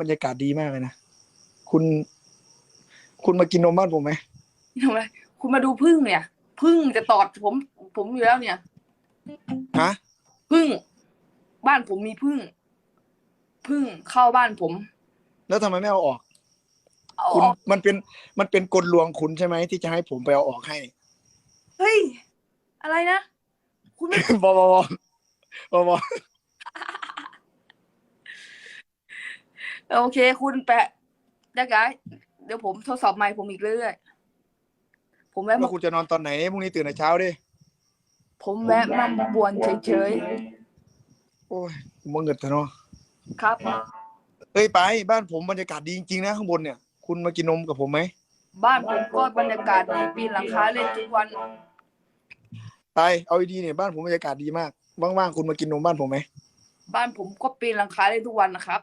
บรรยากาศดีมากเลยนะ คุณ คุณมากินนมบ้านผมไหมทำไมคุณมาดูพึ่งเนี่ยพึ่งจะตอดผม ผมอยู่แล้วเนี่ยฮะพึ่ง บ้านผมมีพึ่งพึ่งเข้าบ้านผมแล้วทำไมไม่เอาออก เอาคุณออกมันเป็นมันเป็นกลลวงคุณใช่ไหมที่จะให้ผมไปเอาออกให้ เฮ้ย อะไรนะ คุณไม่ บอบอบอบอ โอเค คุณแปะได้ไงเดี๋ยวผมทดสอบไมค์ผมอีกเรื่อยๆผมแวะแล้มาวคุณจะนอนตอนไหนพรุ่งนี้ตื่นแต่เช้าดิผมแวะมาบวนเฉยโอ้ยผมมาเงินแต่เนาะๆครับ เอ้ยไปบ้านผมบรรยากาศดีจริงๆนะข้างบนเนี่ย คุณมากินนมกับผมไหมบ้านผมก็บรรยากาศดีปีนหลังคาเล่นทุกวัน ไปเอาดีๆเนี่ยบ้านผมบรรยากาศดีมากว่างๆคุณมากินนมบ้านผมไหมบ้านผมก็ปีนหลังคาเล่นทุกวันนะครับ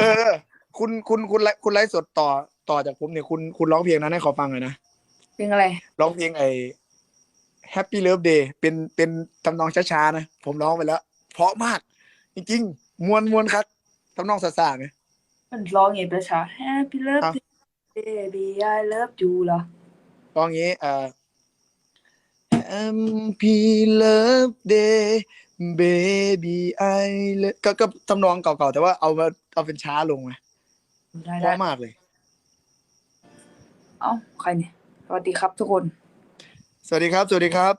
เออ คุณคุณคุณไลฟ์คุณไลฟ์สดต่อต่อจากผมเนี่ยคุณคุณร้องเพลงนั้นให้ขอฟังหน่อยนะเป็นอะไร ร้องเพลงไอ้ Happy Love Day เป็นเป็นทำนองช้าๆนะ ผมร้องไปแล้ว เพราะมาก จริงๆ มวนมวนครับทำนองซาๆไงมันร้องไงประชา Happy Love อะ Baby I love you เหรอร้องอย่างนี้เอ่อ Happy Love Day baby I love ก็ก็ทำนองเก่าๆ แต่ว่าเอามาเอาเป็นช้าลงไงได้เพได้ราะมากเลย เอ้าใครเนี่ยสวัสดีครับทุกคน สวัสดีครับ สวัสดีครับ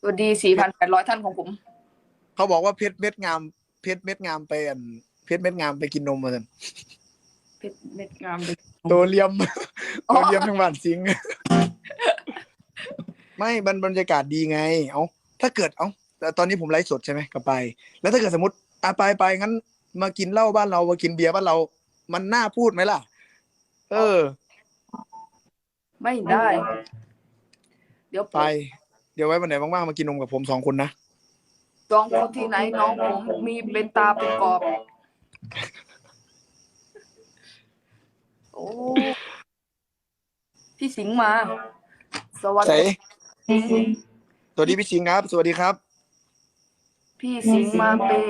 สวัสดี4,800ท่านของผม เขาบอกว่าเพชรเม็ดงาม เพชรเม็ดงามไปอันเพชรเม็ดงามไปกินนมมาสันเพชรเม็ดงามเลยตัวเลียมอ๋อตัวเลียมทั้งบ้านสิง ไม่มันบรรยากาศดีไง เอาถ้าเกิดเอาแต่ตอนนี้ผมไลฟ์สดใช่ไหมก็ไป แล้วถ้าเกิดสมมติอะไปไปงั้น มากินเหล้าบ้านเรามากินเบียร์บ้านเรา มันน่าพูดไหมล่ะ เออ ไม่ได้ เดี๋ยวผไปมเดี๋ยวไว้วันไหนว่างๆมากินนมกับผมสองคนนะจองคนที่ไหนน้องผมมีเป็นตาเป็นกรอบ โอ้พี่สิงห์มา สวัสใส่ดี สวัสดีพี่สิงห์ครับ สวัสดีครับ พี่สิงห์มาเป็น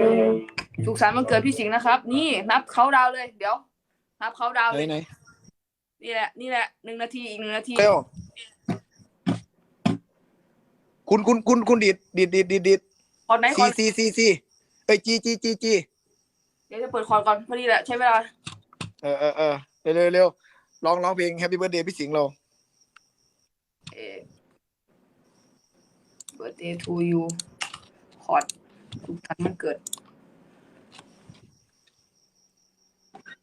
สุขสันต์วันเกิดพี่สิงห์นะครับ นี่นับเขาดาวน์เลย เดี๋ยว นับเขาดาวน์ไหนเลยไหนนี่แหละ นี่แหละหนึ่งนาทีอีกหนึ่งนาทีเร็วคุณคุณคุณคุณดีดดีดดีดดีดดีดคอนไหนคซีอนซีซีซีเอ้ยจีจีจีจีเดี๋ยวจะเปิดคอนก่อนพอดีแหละใช้เวลา เออเออเออเร็วเร็วเร็วร้องร้องเพลง Happy Birthday พี่สิงห์เราเออ birthday to you คอร์ด สุขสันต์วันเกิด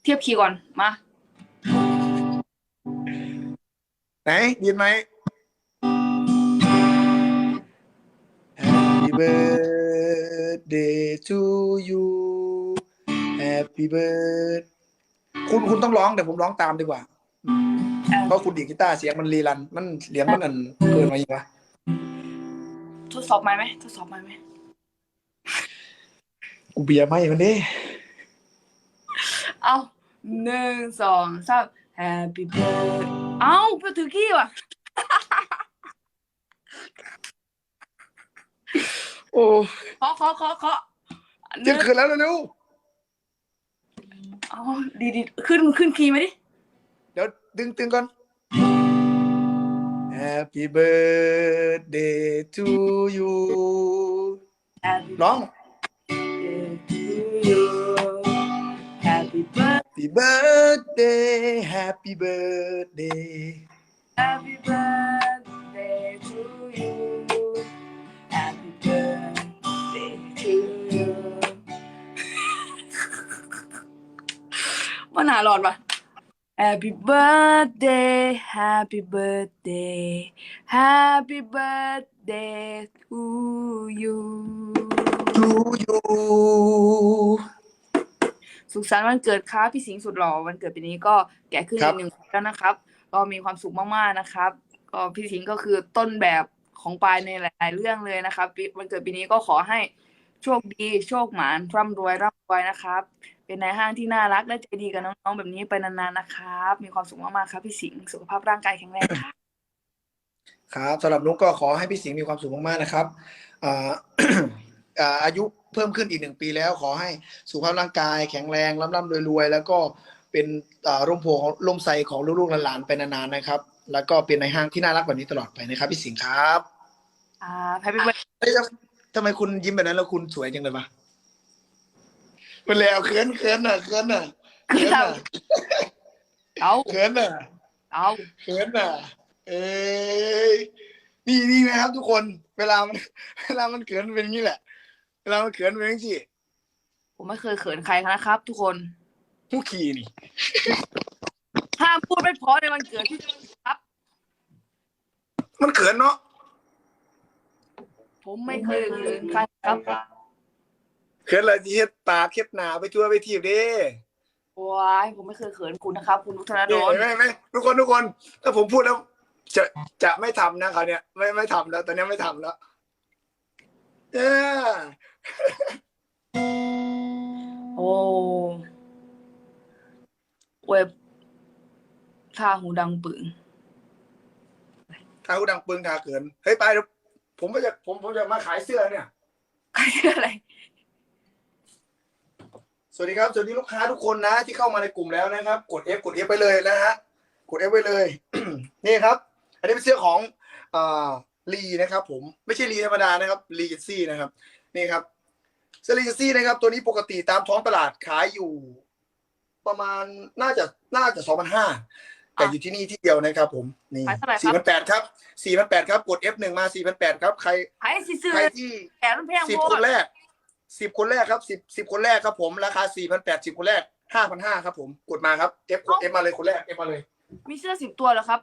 เทียบคีย์ก่อน มา ไหนยินไหม Happy birthday to you Happy birthday คุณคุณต้องร้องเดี๋ยวผมร้องตามดีกว่า เพราะคุณดีดกีตาร์เสียงมันรีรัน มันเสียงมันอันเกินมาอีกวะทดสอบไหมค์ไหมทดสอบไหมค์ไหม กูเบียร์ไม่มันดิเอาหนึ่งสองสาม Happy birthday เอาไปถือขี้ว่ะ โอ้เคาะเคาะเคาะเคาะหเที่นึ่ยงงคืนแล้วเร็วเอาดีดีขึ้นขึ้นคีย์ไหมดิ ๆเดี๋ยวดึงตึงก่อน Happy birthday to you Happy ร้อง birthday to you Happy birthday Happy birthday Happy birthday Happy birthday to you Happy birthday to you มันหาหลอดปะ Happy birthday Happy birthday Happy birthday to you to you สุขสันต์วันเกิดครับพี่สิงห์สุดหล่อวันเกิดปีนี้ก็แก่ขึ้นครัอีบกหนึ่งปีแล้วนะครับ ก็มีความสุขมากๆนะครับ ก็พี่สิงห์ก็คือต้นแบบของปายในหลาย ๆ เรื่องเลยนะครับปีวันเกิดปีนี้ก็ขอให้โชคดีโชคหมานร่ำรวยร่ำรวยนะครับ เป็นนายห้างที่น่ารักและใจดีกับน้องๆแบบนี้ไปนานๆนะครับ มีความสุขมากๆครับพี่สิงห์สุขภาพร่างกายแข็งแรงครับครับสำหรับนุกก็ขอให้พี่สิงห์มีความสุขมากๆนะครับ อ่าอ่าอายุเพิ่มขึ้นอีกหนึ่งปีแล้ว ขอให้สุขภาพร่างกายแข็งแรงร่ำร่ำรวยๆ แล้วก็เป็นอ่าร่มโพของร่มไทรของลูกๆหลานๆไปนานๆนะครับ แล้วก็เป็นในห้างที่น่ารักแบบนี้ตลอดไปนะครับพี่สิงห์ครับอ่าแฮปปี้เบิร์ดเฮ้ยทำทำไมคุณยิ้มแบบนั้นแล้วคุณสวยจังเลยปะมันแล้วเขินเขินน่ะเขินน่ะเขินน่ะเอาเขินน่ะเอาเขินน่ะ เอ้ยนี่นี่นะครับทุกคน เวลามัน เวลามันเขินเป็นอย่างนี้แหละ เวลามันเขินเป็นอย่างนี้ผมไม่เคยเขินใครนะครับ ทุกคนผู้ขี่นี่ ห้ามพูดไม่เพราะในวันเกิดพี่ครับ มันเขินเนาะผมไม่เคยเขินใครครับเขินเลยที่เฮ็ดปากเฮ็ดหนาไปทั่วไปทีบเด้ว้ายผมไม่เคยเขินคุณนะครับ คุณนุธนาโดเห็นนไหมเห็นไหมทุกคนทุกคน ถ้าผมพูดแล้ว จะจะไม่ทำนะเขาวเนี่ยไม่ไม่ทำแล้ว ตอนนี้ไม่ทำแล้ว เออ โอ้เว็บท่าหูดังปึงถ้าหูดังปึงทาเขินเฮ้ยไปเดี๋ยวผมก็จะผมผมจะมาขายเสื้อเนี่ยใครอะไร สวัสดีครับสวัสดีลูกค้าทุกคนนะ ที่เข้ามาในกลุ่มแล้วนะครับ กด F กด F ไปเลยนะฮะกด F ไปเลย นี่ครับ อันนี้เป็นเสื้อของอ่าลีนะครับ ผมไม่ใช่ลีธรรมดานะครับลีเจซี่นะครับ นี่ครับ เสื้อลีเจซี่นะครับ ตัวนี้ปกติตามท้องตลาดขายอยู่ ประมาณน่าจะน่าจะสองพันห้าแต่อยู่ที่นี่ที่เดียวนะครับผมนี่ขายเท่าไหร่คสี่รัพับนแปดครับสี่พันแปดครับ กด F หนึ่งมาสี่พันแปดครับใครขายสิซื้อใครที่แขนมันแพงสิบโคคตนรแรกสิบคนแรกครับสิบสิบคนแรกครับผมราคาสี่พันแปดสิบคนแรกห้าพันห้าครับ ผมกดมาครับเอฟเอฟมาเลยคนแรกเอฟมาเลย มีเสื้อสิบตัวเหรอครับ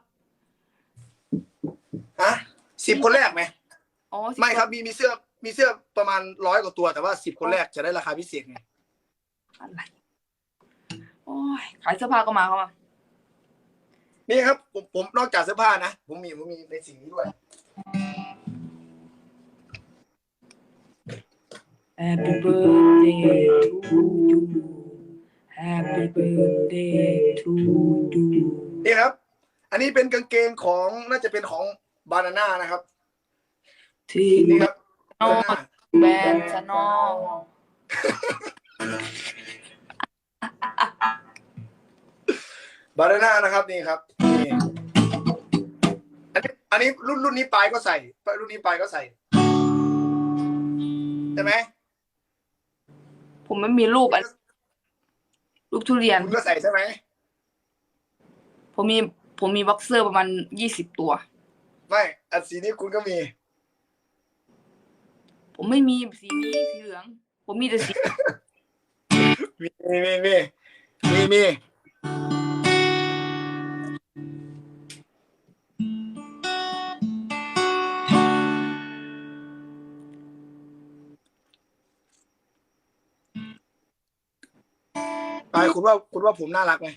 ฮะสิบคนแรกไหมอ๋อ10ไม่ครับมีมีเสื้อ มีเสื้อประมาณร้อยกว่าตัวแต่ว่าสิบคนแรกจะได้ราคาพิเศษไงอะไรโอ้ยขายเสื้อผ้าก็มาเข้ามานี่ครับ ผมผมนอกจากเสื้อผ้านะผมมีผมมีในสิ่งนี้ด้วย Happy birthday to you Happy birthday to you นี่ครับ อันนี้เป็นกางเกงของน่าจะเป็นของบานาน่านะครับ ที่นี่ครับ นอน Banana แบรนด์ชานอลบานาน่านะครับนี่ครับนี่อันนี้อันนี้รุ่นรุ่นนี้ปลายก็ใส่ รุ่นนี้ปลายก็ใส่ใช่ไหมผมไม่มีรูปอะไรรูปทุเรียน คุณก็ใส่ใช่ไหมผมมีผมมีบ็อกเซอร์ประมาณยี่สิบตัว ไม่อันสีนี้คุณก็มี ผมไม่มีสีนี้สีเหลือง ผมมีแต่สีมีมีมีมีมีมีไปคุณว่าคุณว่าผมน่ารักไหม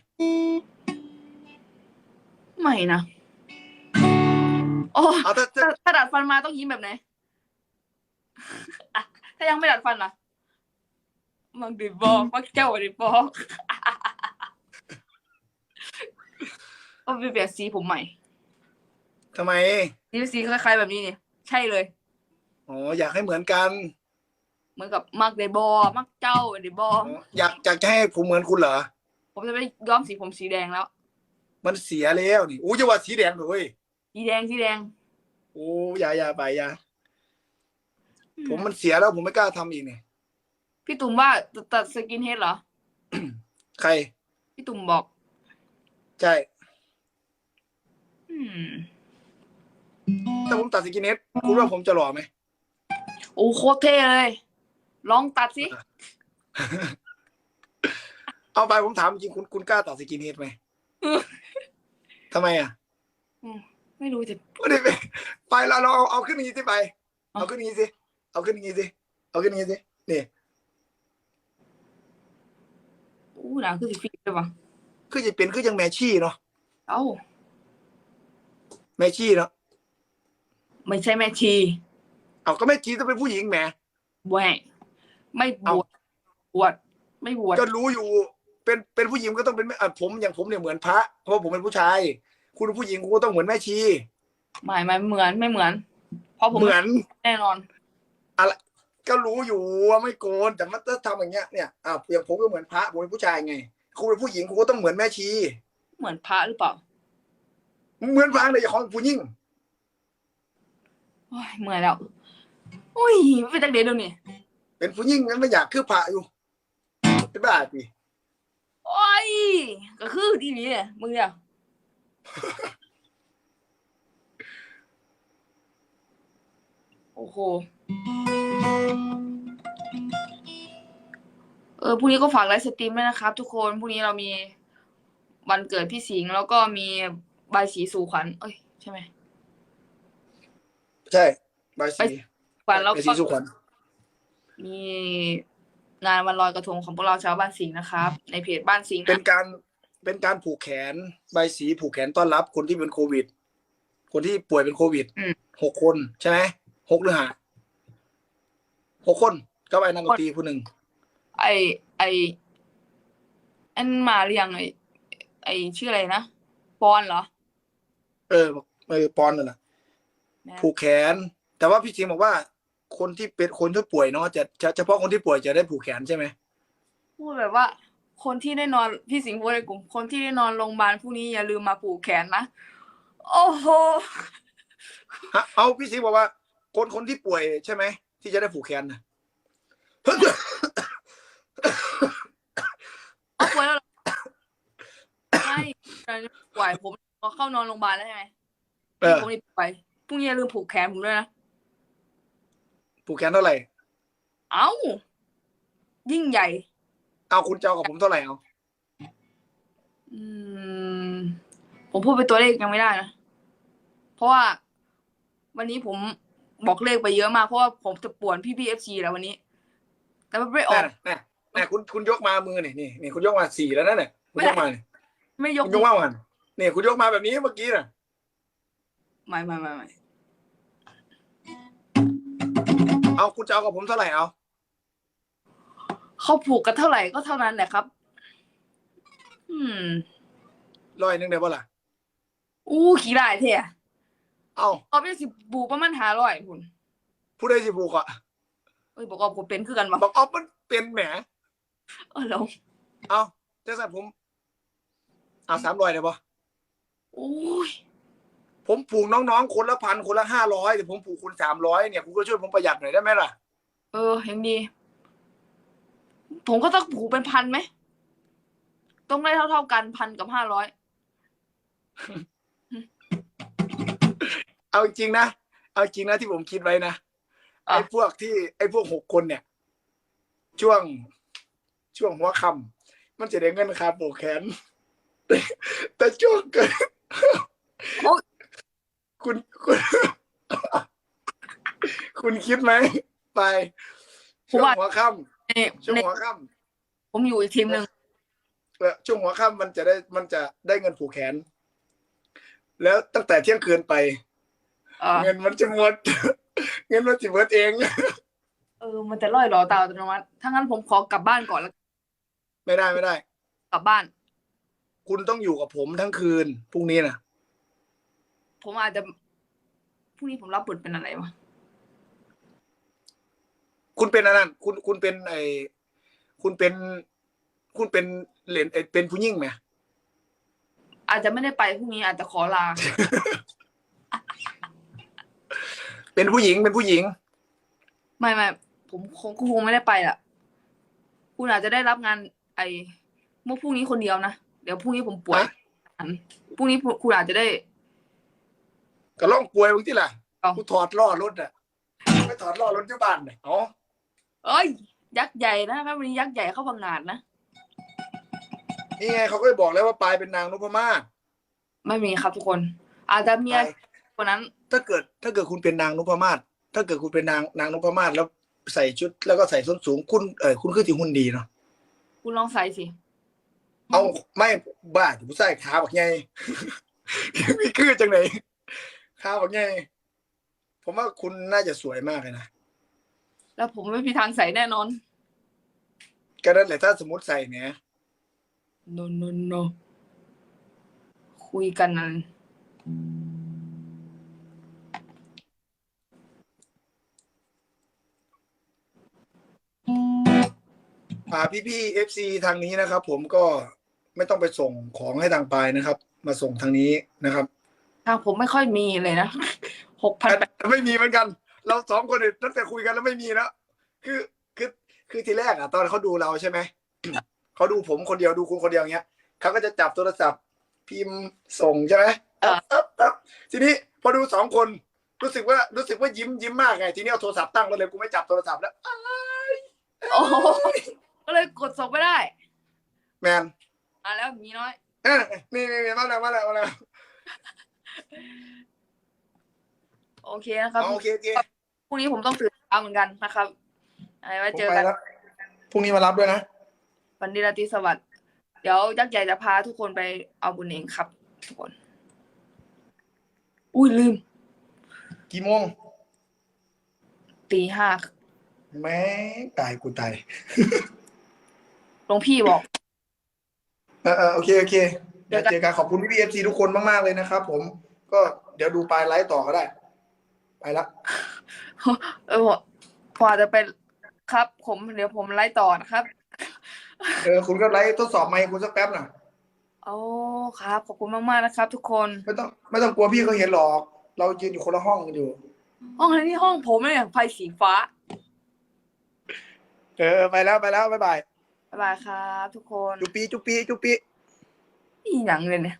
ไม่นะโอ้เอาถ้าถ้าถ้าถ้าดัดฟันมาต้องยิ้มแบบไหนอะ ถ้ายังไม่ดัดฟันล่ะมักดิบอกมักเจ้าดิบอกก็ไปเปลี่ยนสีผมใหม่ทำไมสีสีคล้ายๆแบบนี้นี่ใช่เลยอ๋ออยากให้เหมือนกัน เหมือนกับมักเดบอมักเจ้าเดบออ๋ออยากอยากจะให้ผมเหมือนคุณเหรอ ผมจะไปย้อมสีผมสีแดงแล้ว มันเสียแล้วนี่อู้จะว่าสีแดงเลยสีแดงสีแดง โอ้อยาอยาไปอยา ผมมันเสียแล้วผมไม่กล้าทำอีกเนี่ยพี่ตุ่มว่าตัดสกินเฮดเหรอ ใครพี่ตุ่มบอก ใช่ อืม ถ้าผมตัดสกินเฮดคุณว่าผมจะหล่อไหม โอ้โคตรเท่เลย ลองตัดสิ เอาไปผมถามจริงคุณคุณกล้าตัดสกินเฮดไหมทำไมอะไม่รู้จะ ไม่ได้ไปไปเราเราเอาเอาขึ้นอย่างนี้สิไป เอาขึ้นอย่างนี้สิ เอาขึ้นอย่างนี้สิเอาขึ้นอย่างนี้สินี่อู้หนาคือสิฟิกเลยว่ะคือจะเป็นคือยังแมชี่เนาะเอ้าแมชี่เนาะไม่ใช่แม่ชีเอาก็แมชี่ต้องเป็นผู้หญิงแหมแหวะไม่บเอ้าวชบวชไม่บวชก็รู้อยู่ เป็นเป็นผู้หญิงก็ต้องเป็นแม่อะผมอย่างผมเนี่ยเหมือนพระ เพราะว่าผมเป็นผู้ชาย คุณเป็นผู้หญิงคุณก็ต้องเหมือนแม่ชีไม่ไม่เหมือนไม่เหมือน เพราะผมเหมือนแน่นอน ก็รู้อยู่ว่าไม่โกนแต่มันถ้าทำอย่างเงี้ยเนี่ยอ่าอย่างผมก็เหมือนพระผมเป็นผู้ชายไงคุณเป็นผู้หญิงคุณก็ต้องเหมือนแม่ชี เหมือนพระหรือเปล่า เหมือนพระเลยอย่าของผู้หญิงโอ้ยเมื่อยแล้วโอ้ยไม่เป็นตักเด็ดเดี๋ยวนี้เป็นผู้หญิงงั้นไม่อยากคือพระอยู่เป็นบ้าปีโอ้ยก็คือทีนี้เนี่ยมึงเนี่ยโอ้โห ออพรุ่งนี้ก็ฝากไลฟ์สตรีมด้วยนะครับ ทุกคนพรุ่งนี้เรามีวันเกิดพี่สิงห์แล้วก็มีใบายสีสู่ขวัญเอ้ยใช่ไหมใช่ใบายสีขวัญแล้วใบายก็สีสุขวัญมีงานวันลอยกระทงของพวกเราชาวบ้านสิงห์นะครับ ในเพจบ้านสิงห์เป็นนะการเป็นการผูกแขนใบายสีผูกแขนต้อนรับคนที่เป็นโควิด คนที่ป่วยเป็นโควิดหกคนใช่ไหมหกหรือห้าหกคนก็ไปนักดนตรีผู้หนึ่ง ไอไออันมาเรียงไอไอชื่ออะไรนะปอนเหรอ เออเออปอนนั่นแหละแม่ ผูกแขน แต่ว่าพี่จิงบอกว่า คนที่เป็นคนที่ป่วยเนาะจะจะเฉพาะคนที่ป่วยจะได้ผูกแขนใช่ไหมพูดแบบว่า คนที่ได้นอนพี่สิงห์พูดในกลุ่ม คนที่ได้นอนโรงพยาบาลพรุ่งนี้อย่าลืมมาผูกแขนนะ โอ้โห ฮะเอาพี่จิงบอกว่า คนคนที่ป่วยใช่ไหมที่จะได้ผูกแขนนะ เอาป่วยแล้วเหรอไม่ ป่วยผมพอเข้านอนโรงพยาบาลแล้วใช่ไหมเออผมนี่ป่วยพรุ่งนี้อย่าลืมผูกแขนผมด้วยนะ ผูกแขนเท่าไหร่ เอ้า ยิ่งใหญ่ เอาคุณจะเอากับผมเท่าไหร่เอา อืม ผมพูดเป็นตัวเลขยังไม่ได้นะ เพราะว่า วันนี้ผมบอกเลขไปเยอะมากเพราะว่าผมจะป่วนพี่พีเอฟซีแล้ววันนี้ แต่มันไม่ออก น่ะน่ะน่ะคุณคุณยกมามือนี่นี่นี่คุณยกมาสี่แล้วนั่นน่ะคุณยกมาเนี่ย ไม่ยกคุณยกมาวันนี่คุณยกมาแบบนี้เมื่อกี้น่ะไม่ไม่ไม่ไม่เอาคุณจะเอากับผมเท่าไหร่เอาเขาผูกกันเท่าไหร่ก็เท่านั้นแหละครับ อืมร้อยหนึงได้ป่ะล่ะอู้ขี้ได้เท่อะเอาเอาไปสิบูประมาณหาร้อยคุณผู้ใดสิผูกอะเอ้ยบอกว่าผมเป็นคือกันวะบอกเอามันเป็นแหมเออแล้วเอาจะสั่นผม เอาสามร้อยได้ป่ะโอ้ยผมผูกน้องๆ คนละพันคนละห้าร้อยแต่ผมผูกคุณสามร้อยเนี่ยคุณก็ช่วยผมประหยัดหน่อยได้ไหมล่ะ เออยังดี ผมก็ต้องผูกเป็นพันไหม ต้องได้เท่าๆกันพันกับห้าร้อยเอาจริงนะเอาจริงนะที่ผมคิดไว้นะไอ้พวกที่ไอ้พวกหกคนเนี่ย ช่วงช่วงหัวค่ำมันจะได้เงินค่าผูกแขน แต่แต่ช่วงเกิดโอ้ยคุณคุณ คุณคิดไหมไปช่วงหัวค่ในำช่วงในหัวค่ผมอยู่อีกทีมหนึ่งำเออช่วงหัวค่ำมันจะได้มันจะได้เงินผูกแขน แล้วตั้งแต่เที่ยงคืนไป เออเงินมันจะหมด เงินมันจะหมดเอง เออ มันจะล่อยหลอตาอัตโนมัติถ้างั้นผมขอกลับบ้านก่อนแล้วไม่ได้ไม่ได้ กลับบ้าน คุณต้องอยู่กับผมทั้งคืนพรุ่งนี้นะผมอาจจะพรุ่งนี้ผมรับบทเป็นอะไรวะคุณเป็นอันนั้นคุณคุณเป็นไอคุณเป็น คุณเป็นเหรนไอเป็นผู้หญิงไหมอาจจะไม่ได้ไปพรุ่งนี้อาจจะขอลา เป็นผู้หญิงเป็นผู้หญิง ไม่ไม่ผมคงคงไม่ได้ไปละคุณอาจจะได้รับงาน ไอ้เมื่อพรุ่งนี้คนเดียวนะ เดี๋ยวพรุ่งนี้ผมป่วยฮะพรุ่งนี้คุณอาจจะได้ก็ล่องป่วยบางที่ล่ะเอากูถอดล้อรถอะไม่ถอดล้อรถที่บ้านเนี่ยอ๋อเอ้ย ยักษ์ใหญ่นะแม่วันนี้ยักษ์ใหญ่เข้าพังงาดนะนี่ไงเขาก็บอกแล้วว่าปลายเป็นนางนพมาศไม่มีครับทุกคน อาจจะมีปลายคนนั้น ถ้าเกิด ถ้าเกิดคุณเป็นนางนพมาศถ้าเกิดคุณเป็นนางนางนพมาศแล้วใส่ชุดแล้วก็ใส่ส้นสูงคุณเออคุณคือที่หุ่นดีเนาะคุณลองใส่สิ เอาไม่บ้าผู้ใส่ขาบักไงมีคือจังไหนขาบักไงผมว่าคุณน่าจะสวยมากเลยนะแล้วผมไม่มีทางใส่แน่นอน ก็นั่นแหละถ้าสมมติใส่เนี่ย no no no คุยกันนั้น อ่าพี่พี่เอฟซีทางนี้นะครับ ผมก็ไม่ต้องไปส่งของให้ทางปลายนะครับ มาส่งทางนี้นะครับทางผมไม่ค่อยมีเลยนะหกพันแปดไม่มีเหมือนกัน เราสองคนเนี่ยตั้งแต่คุยกันแล้วไม่มีแล้วคือคือคือทีแรกอะตอนเขาดูเราใช่ไหมเขาดูผมคนเดียวดูคุณคนเดียวอย่างเงี้ยเขาก็จะจับโทรศัพท์ พิมพ์ส่งใช่ไหมปั๊บปั๊บปั๊บทีนี้พอดูสองคนรู้สึกว่ารู้สึกว่ายิ้มยิ้มมากไง ทีนี้เอาโทรศัพท์ตั้งมาเลยกูไม่จับโทรศัพท์แล้วโอ้โห ก็เลยกดส่งไม่ได้แมนมาแล้วมีน้อย เอ้ยนี่นี่นี่มาแล้วมาแล้วมาแล้วโอเคนะครับเอาโอเคโอเคพรุ่งนี้ผมต้องตื่นเช้าเหมือนกันนะครับเอาไว้ผมเจอไปกัน แล้วพรุ่งนี้มารับด้วยนะ วันดีราตรีสวัสดิ์เดี๋ยวยักษ์ใหญ่จะพาทุกคนไปเอาบุญเองครับ ทุกคน อุ้ยลืมกี่โมงตีห้าแม่งตายกูตาย หลวงพี่บอก เออเออโอเคโอเคเดี๋ยวเจอกันขอบคุณพี่พีเอฟซีทุกคนมากๆเลยนะครับผมก็เดี๋ยวดูปลายไลฟ์ต่อก็ได้ ไปละเออพอจะไปครับ ผมเดี๋ยวผมไล่ต่อนะครับ เออคุณก็ไลฟ์ทดสอบไมค์คุณสักแป๊บหน่ะโอ้ครับ ขอบคุณมากๆนะครับ ทุกคนไม่ต้องไม่ต้องกลัวพี่เขาเห็นหรอก เรายืนอยู่คนละห้องกันอยู่ ห้องนี้ที่ห้องผมเนี่ยไฟสีฟ้า เออไปแล้วไปแล้วบ๊ายบาย บ๊ายบายครับทุกคน จุปปีจุปปีจุปปี อีหยังเลยเนี่ย